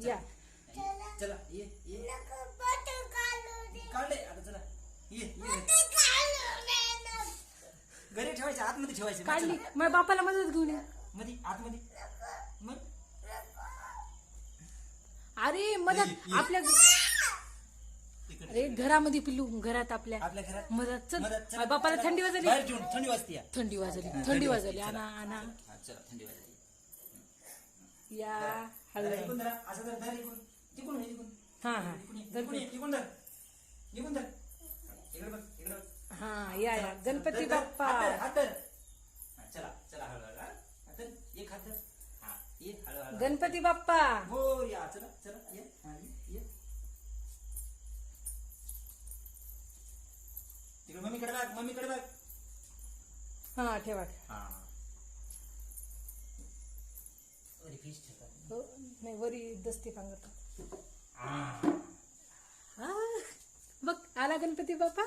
या. चला ये ये. काढले आता चला. ये ये. घरी ठेवायचे आतमध्ये ठेवायचे. काढली. मग बापाला मदत घेऊन ये. मध्ये आतमध्ये. मग? अरे मदत. आपल्या इकडे. अरे घरामध्ये पिल्लू घरात आपल्या. आपल्या घरात. मदत. चल. मदत, चला, माझ्या बापाला. थंडी वाजली. बाहेर ठेवून थंडी वाजते. या. थंडी वाजली. थंडी वाजली. वाजली, आणा आणा हा, चला थंडी वाजली. या धरा, असं धर, धर. हा हा ये, इकडून ये, इकडून धर. इकडून धर. इकडे बघ, इकडे बघ. हा या या गणपती धर, धर, बाप्पा हात धर, हात धर. हा, चला चला हळूहळू हा. हात धर, एक हात धर. हा, ये हळूहळू. गणपती बाप्पा हो या चला चला ये हा, ये, ये. तिकडे मम्मीकडे बघ मम्मीकडे बघ हा ठेवा हा फिश ठेवतात हो, नाही वरी दस्ती पांगत हा हा बघ आला गणपती बाप्पा?